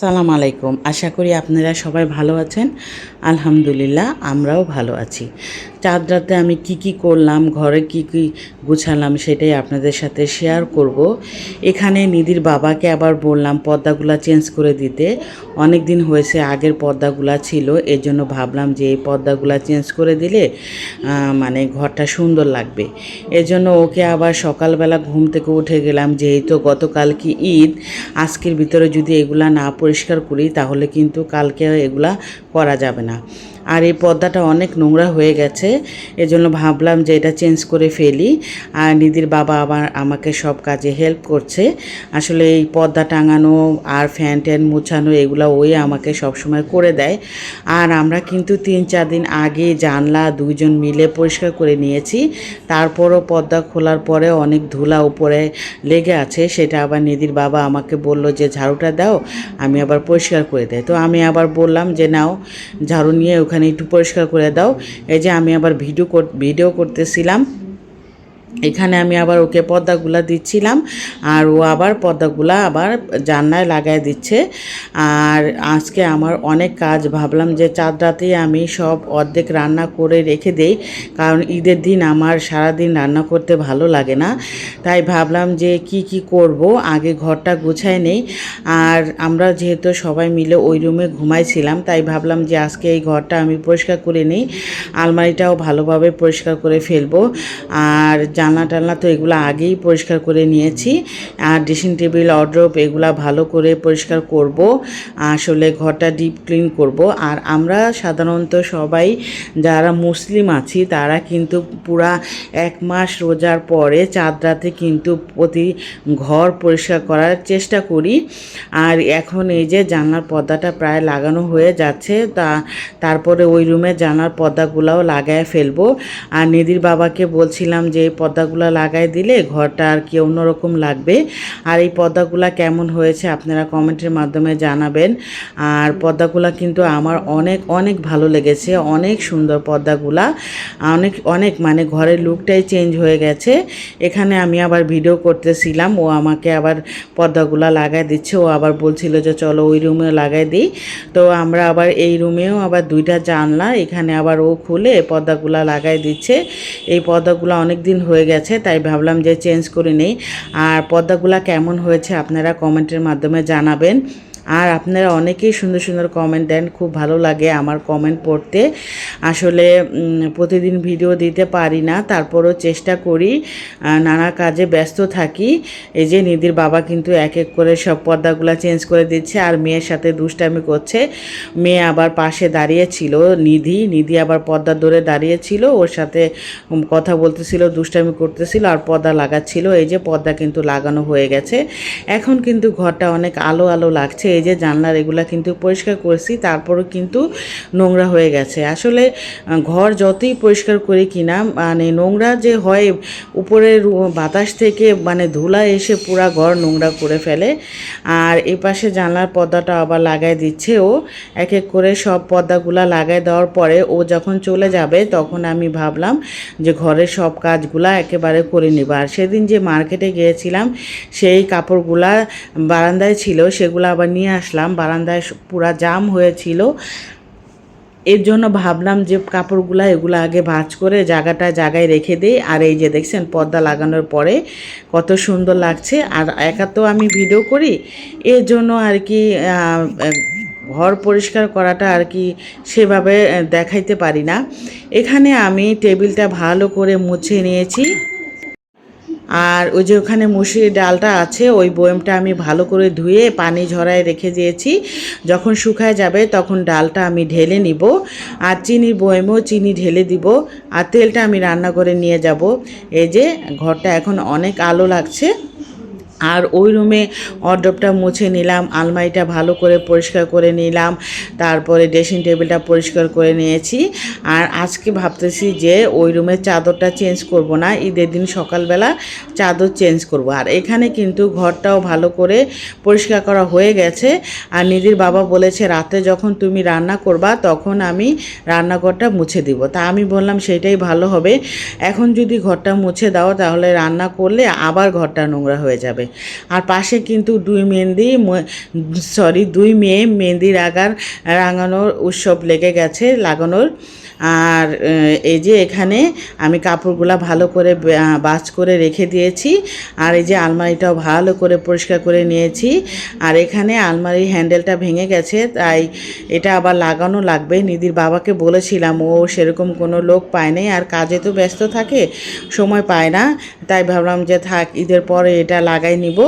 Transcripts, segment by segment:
সালাম আলাইকুম। আশা করি আপনারা সবাই ভালো আছেন। আলহামদুলিল্লাহ আমরাও ভালো আছি। চাঁদ রাতে আমি কি কি করলাম, ঘরে কি কি গুছালাম সেটাই আপনাদের সাথে শেয়ার করব। এখানে নিধির বাবাকে আবার বললাম পর্দাগুলা চেঞ্জ করে দিতে। অনেক দিন হয়েছে আগের পর্দাগুলা ছিল এর জন্য ভাবলাম যে এই পর্দাগুলা চেঞ্জ করে দিলে মানে ঘরটা সুন্দর লাগবে। এজন্য ওকে আবার সকালবেলা ঘুম থেকে উঠে গেলাম, যেহেতু গতকাল কি ঈদ, আজকের ভিতরে যদি এগুলা না পরিষ্কার করি তাহলে কিন্তু কালকে এগুলা করা যাবে না। আর এই পর্দাটা অনেক নোংরা হয়ে গেছে, এজন্য ভাবলাম যে এটা চেঞ্জ করে ফেলি। আর নিধির বাবা আবার আমাকে সব কাজে হেল্প করছে। আসলে এই পর্দা টাঙানো আর ফ্যান ট্যান মুছানো এগুলো ওই আমাকে সবসময় করে দেয়। আর আমরা কিন্তু তিন চার দিন আগে জানলা দুইজন মিলে পরিষ্কার করে নিয়েছি। তারপরও পর্দা খোলার পরে অনেক ধুলা উপরে লেগে আছে, সেটা আবার নিধির বাবা আমাকে বলল যে, ঝাড়ুটা দাও, আমি আবার পরিষ্কার করে দেয়। তো আমি আবার বললাম যে, নাও, ঝাড়ু নিয়ে ওখানে একটু পরিষ্কার করে দাও। এই যে আমি আবার ভিডিও ভিডিও করতেছিলাম। এখানে আমি আবার ওকে পর্দাগুলা দিচ্ছিলাম, আর ও আবার পর্দাগুলা আবার জান্নায় লাগায় দিচ্ছে। আর আজকে আমার অনেক কাজ, ভাবলাম যে চাঁদ আমি সব অর্ধেক রান্না করে রেখে দেই, কারণ ঈদের দিন আমার সারাদিন রান্না করতে ভালো লাগে না। তাই ভাবলাম যে কি কি করব, আগে ঘরটা গুছাই নেই। আর আমরা যেহেতু সবাই মিলে ওই রুমে ঘুমাইছিলাম, তাই ভাবলাম যে আজকে এই ঘরটা আমি পরিষ্কার করে নিই, আলমারিটাও ভালোভাবে পরিষ্কার করে ফেলব। আর জানলা টালনা তো এগুলো আগেই পরিষ্কার করে নিয়েছি। আর ড্রেসিং টেবিল অড্রপ এগুলো ভালো করে পরিষ্কার করব। আসলে ঘরটা ডিপ ক্লিন করব। আর আমরা সাধারণত সবাই যারা মুসলিম আছি, তারা কিন্তু পুরা এক মাস রোজার পরে চাঁদ রাতে কিন্তু প্রতি ঘর পরিষ্কার করার চেষ্টা করি। আর এখন এই যে জানলার পর্দাটা প্রায় লাগানো হয়ে যাচ্ছে, তা তারপরে ওই রুমে জানলার পর্দাগুলাও লাগায় ফেলব। আর নিদির বাবাকে বলছিলাম যে এই পর্দাগুলো লাগাই দিলে ঘরটা আর কি অন্যরকম লাগবে। আর এই পর্দাগুলা কেমন হয়েছে আপনারা কমেন্টের মাধ্যমে জানাবেন। আর পর্দাগুলা কিন্তু আমার অনেক অনেক ভালো লেগেছে, অনেক সুন্দর পর্দাগুলা। অনেক অনেক মানে ঘরের লুকটাই চেঞ্জ হয়ে গেছে। এখানে আমি আবার ভিডিও করতেছিলাম, ও আমাকে আবার পর্দাগুলা লাগাই দিচ্ছে। ও আবার বলছিল যে, চলো ওই রুমেও লাগাই দিই। তো আমরা আবার এই রুমেও আবার দুইটা জানলা, এখানে আবার ও খুলে পর্দাগুলা লাগাই দিচ্ছে। এই পর্দাগুলো অনেক দিন হয়ে গেছে, তাই ভাবলাম যে চেঞ্জ করে নেই। আর পর্দাগুলা কেমন হয়েছে আপনারা কমেন্টের মাধ্যমে জানাবেন। আর আপনারা অনেকেই সুন্দর সুন্দর কমেন্ট দেন, খুব ভালো লাগে আমার কমেন্ট পড়তে। আসলে প্রতিদিন ভিডিও দিতে পারি না, তারপরও চেষ্টা করি নানা কাজে ব্যস্ত থাকি। এই যে নিধির বাবা কিন্তু এক এক করে সব পর্দাগুলো চেঞ্জ করে দিচ্ছে আর মেয়ের সাথে দুষ্টামি করছে। মেয়ে আবার পাশে দাঁড়িয়েছিল নিধি নিধি আবার পর্দা ধরে দাঁড়িয়েছিল ওর সাথে কথা বলতেছিল, দুষ্টামি করতেছিল আর পর্দা লাগাচ্ছিল। এই যে পর্দা কিন্তু লাগানো হয়ে গেছে। এখন কিন্তু ঘরটা অনেক আলো আলো লাগছে এই যে জানলার এগুলা কিন্তু পরিষ্কার করেছি, তারপরও কিন্তু নোংরা হয়ে গেছে। আসলে ঘর যতই পরিষ্কার করি কিনা মানে নোংরা যে হয় উপরের বাতাস থেকে মানে ধুলা এসে পুরা ঘর নোংরা করে ফেলে। আর এই পাশে জানলার পর্দাটা আবার লাগাই দিচ্ছে ও। এক এক করে সব পর্দাগুলা লাগাই দেওয়ার পরে ও যখন চলে যাবে, তখন আমি ভাবলাম যে ঘরের সব কাজগুলা একেবারে করে নেব। আর সেদিন যে মার্কেটে গিয়েছিলাম, সেই কাপড়গুলা বারান্দায় ছিল, সেগুলো আবার নিয়ে আসলাম। বারান্দায় পুরা জাম হয়েছিল। এর জন্য ভাবলাম যে কাপড়গুলা এগুলো আগে ভাঁজ করে জায়গাটা জায়গায় রেখে দিই। আর এই যে দেখছেন, পর্দা লাগানোর পরে কত সুন্দর লাগছে। আর একা তো আমি ভিডিও করি। এর জন্য আর কি ঘর পরিষ্কার করাটা আর কি সেভাবে দেখাইতে পারি না। এখানে আমি টেবিলটা ভালো করে মুছে নিয়েছি। আর ওই যে ওখানে মুসুরির ডালটা আছে, ওই বয়েমটা আমি ভালো করে ধুয়ে পানি ঝরায় রেখে দিয়েছি। যখন শুকায় যাবে তখন ডালটা আমি ঢেলে নিব। আর চিনির বয়মেও চিনি ঢেলে দিব। আর তেলটা আমি রান্না করে নিয়ে যাব। এই যে ঘরটা এখন অনেক আলো লাগছে। আর ওই রুমে অর্ডবটা মুছে নিলাম, আলমারিটা ভালো করে পরিষ্কার করে নিলাম, তারপরে ড্রেসিং টেবিলটা পরিষ্কার করে নিয়েছি। আর আজকে ভাবতেছি যে ওই রুমের চাদরটা চেঞ্জ করব না, ঈদের দিন সকালবেলা চাদর চেঞ্জ করব। আর এখানে কিন্তু ঘরটাও ভালো করে পরিষ্কার করা হয়ে গেছে। আর নিধির বাবা বলেছে, রাতে যখন তুমি রান্না করবা, তখন আমি রান্নাঘরটা মুছে দিব। তা আমি বললাম, সেটাই ভালো হবে। এখন যদি ঘরটা মুছে দাও, তাহলে রান্না করলে আবার ঘরটা নোংরা হয়ে যাবে। আর পাশে কিন্তু দুই মেহেন্দি সরি দুই মেয়ে মেহেন্দি রাগার রাঙানোর উৎসব লেগে গেছে, লাগানোর। আর এই যে এখানে আমি কাপড়গুলা ভালো করে বাজ করে রেখে দিয়েছি। আর এই যে আলমারিটাও ভালো করে পরিষ্কার করে নিয়েছি। আর এখানে আলমারির হ্যান্ডেলটা ভেঙে গেছে, তাই এটা আবার লাগানো লাগবে। নিদির বাবাকে বলেছিলাম, ও সেরকম কোনো লোক পায় নাই আর কাজে তো ব্যস্ত থাকে, সময় পায় না। তাই ভাবলাম যে থাক, ঈদের পরে এটা লাগাই নিব।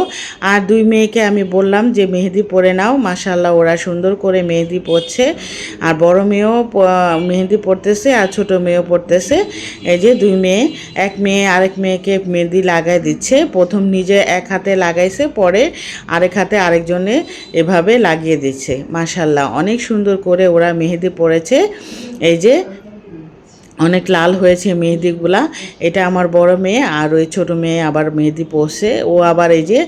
আর দুই মেয়েকে আমি বললাম যে, মেহেদি পরে নাও মাশাল্লাহ ওরা সুন্দর করে মেহেদি পরছে। আর বড় মেয়েও মেহেদি পরতেছে আর ছোট মেয়েও পড়তেছে। এই যে দুই মেয়ে, এক মেয়ে আরেক মেয়েকে মেহেদি লাগাই দিচ্ছে। প্রথম নিজে এক হাতে লাগাইছে, পরে আরেক হাতে আরেকজনে এভাবে লাগিয়ে দিচ্ছে। মাসাল্লাহ অনেক সুন্দর করে ওরা মেহেদি পড়েছে। এই যে অনেক লাল হয়েছে মেহেদিগুলা। এটা আমার বড় মেয়ে আর ওই ছোট মেয়ে আবার মেহেদি পরছে। ও আবার এই যে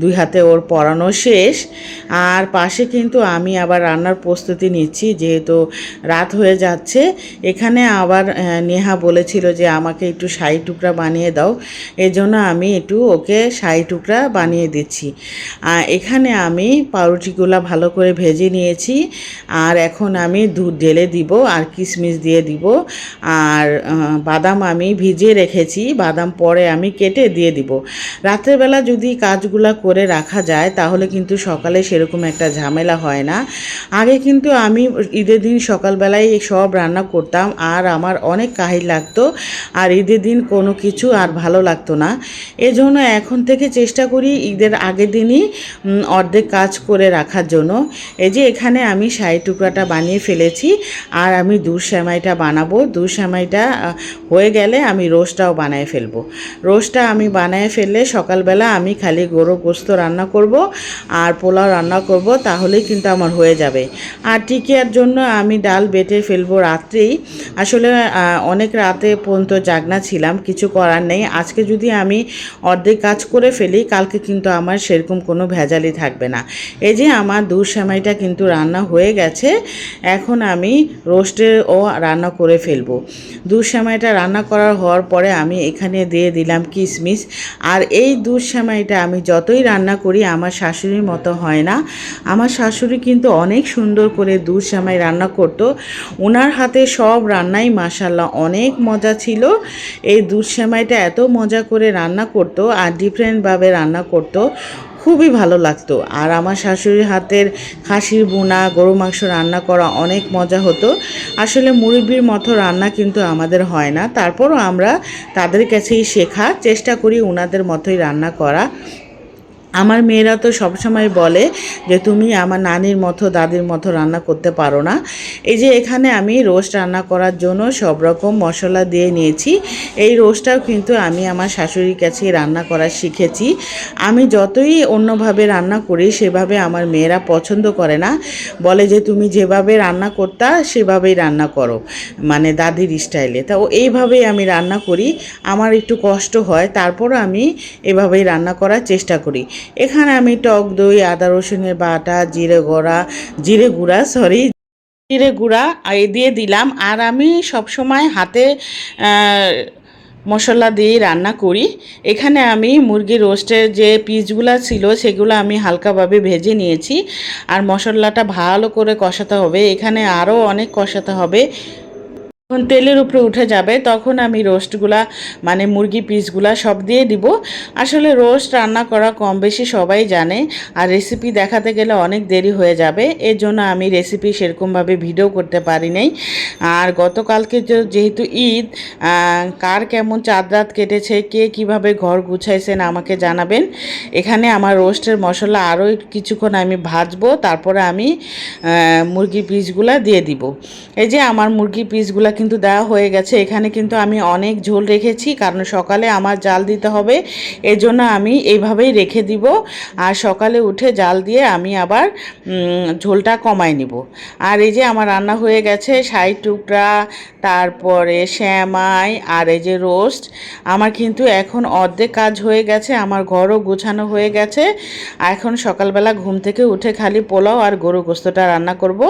দুই হাতে ওর পরানো শেষ। আর পাশে কিন্তু আমি আবার রান্নার প্রস্তুতি নিচ্ছি, যেহেতু রাত হয়ে যাচ্ছে। এখানে আবার নেহা বলেছিল যে আমাকে একটু শাহি টুকরা বানিয়ে দাও। এই জন্য আমি একটু ওকে শাহি টুকরা বানিয়ে দিচ্ছি। এখানে আমি পাউরুটিগুলা ভালো করে ভেজে নিয়েছি। আর এখন আমি দুধ ঢেলে দিব আর কিশমিশ দিয়ে দিব। আর আহ, বাদাম আমি ভিজিয়ে রেখেছি বাদাম পরে আমি কেটে দিয়ে দিব। রাত্রেবেলা যদি কাজগুলা করে রাখা যায় তাহলে কিন্তু সকালে সেরকম একটা ঝামেলা হয় না। আগে কিন্তু আমি ঈদের দিন সকালবেলায় সব রান্না করতাম আর আমার অনেক কাহিল লাগতো আর ঈদের দিন কোনো কিছু আর ভালো লাগতো না। এজন্য এখন থেকে চেষ্টা করি ঈদের আগের দিনই অর্ধেক কাজ করে রাখার জন্য। এই যে এখানে আমি শাহি টুকরাটা বানিয়ে ফেলেছি আর আমি দুধ সেমাইটা বানাবো। দুধ সেমাইটা হয়ে গেলে আমি রোস্টটাও বানিয়ে ফেলব। রোস্টটা আমি বানিয়ে ফেললে সকালবেলা আমি খালি গরু গোস্ত রান্না করব আর পোলাও রান্না করব, তাহলেই কিন্তু আমার হয়ে যাবে। আর টিকিয়ার জন্য আমি ডাল বেটে ফেলব রাত্রেই। আসলে অনেক রাতে পর্যন্ত জাগনা ছিলাম, কিছু করার নেই। আজকে যদি আমি অর্ধেক কাজ করে ফেলি, কালকে কিন্তু আমার সেরকম কোনো ভেজালই থাকবে না। এই যে আমার দুধ সেমাইটা কিন্তু রান্না হয়ে গেছে, এখন আমি রোস্টে ও রান্না করে ফেলব। দুধ সেমাইটা রান্না করার হওয়ার পরে আমি এখানে দিয়ে দিলাম কিশমিশ আর এই দুধ সেমাইটা আমি যতই রান্না করি, আমার শাশুড়ির মতো হয় না। আমার শাশুড়ি কিন্তু অনেক সুন্দর করে দুধ সেমাই রান্না করতো। ওনার হাতে সব রান্নাই মাসাল্লাহ অনেক মজা ছিল। এই দুধ এত মজা করে রান্না করতো আর ডিফারেন্টভাবে রান্না করতো। খুবই ভালো লাগতো। আর আমার শাশুড়ির হাতের খাসির বোনা গরু মাংস রান্না করা অনেক মজা হতো। আসলে মুরব্বির মতো রান্না কিন্তু আমাদের হয় না। তারপরও আমরা তাদের কাছেই শেখা চেষ্টা করি ওনাদের মতোই রান্না করা। আমার মেয়েরা তো সবসময় বলে যে, তুমি আমার নানির মতো, দাদির মতো রান্না করতে পারো না। এই যে, এখানে আমি রোস্ট রান্না করার জন্য সব রকম মশলা দিয়ে নিয়েছি। এই রোস্টটাও কিন্তু আমি আমার শাশুড়ির কাছে রান্না করা শিখেছি। আমি যতই অন্যভাবে রান্না করি, সেভাবে আমার মেয়েরা পছন্দ করে না। বলে যে, তুমি যেভাবে রান্না করতা, সেভাবেই রান্না করো। মানে দাদির স্টাইলে। তা ও এইভাবেই আমি রান্না করি। আমার একটু কষ্ট হয়, তারপরও আমি এভাবেই রান্না করার চেষ্টা করি। এখানে আমি টক দই, আদা রসুনের বাটা, জিরে গুঁড়া জিরে গুঁড়া সরি জিরে গুঁড়া দিয়ে দিলাম। আর আমি সবসময় হাতে মশলা দিয়ে রান্না করি। এখানে আমি মুরগির রোস্টের যে পিসগুলো ছিল, সেগুলো আমি হালকাভাবে ভেজে নিয়েছি। আর মশলাটা ভালো করে কষাতে হবে। এখানে আরও অনেক কষাতে হবে। যখন তেলের উপরে উঠে যাবে, তখন আমি রোস্টগুলা মানে মুরগি পিসগুলা সব দিয়ে দিব। আসলে রোস্ট রান্না করা কম বেশি সবাই জানে, আর রেসিপি দেখাতে গেলে অনেক দেরি হয়ে যাবে। এর জন্য আমি রেসিপি সেরকমভাবে ভিডিও করতে পারি নাই। আর গতকালকে যেহেতু ঈদ কার কেমন চাঁদ রাত কেটেছে, কে কীভাবে ঘর গুছাইছেন আমাকে জানাবেন। এখানে আমার রোস্টের মশলা আরও কিছুক্ষণ আমি ভাজবো, তারপরে আমি মুরগি পিসগুলা দিয়ে দিব। এই যে আমার মুরগি পিসগুলা কিন্তু দেওয়া হয়ে গেছে। এখানে কিন্তু আমি অনেক ঝোল রেখেছি, কারণ সকালে আমার জাল দিতে হবে এর জন্য আমি এইভাবেই রেখে দিব। আর সকালে উঠে জাল দিয়ে আমি আবার ঝোলটা কমাই নিব। আর এই যে আমার রান্না হয়ে গেছে শাই টুকরা, তারপরে শ্যামাই, আর এই যে রোস্ট। আমার কিন্তু এখন অর্ধেক কাজ হয়ে গেছে, আমার ঘরও গোছানো হয়ে গেছে। এখন সকালবেলা ঘুম থেকে উঠে খালি পোলাও আর গরু গোস্তটা রান্না করব।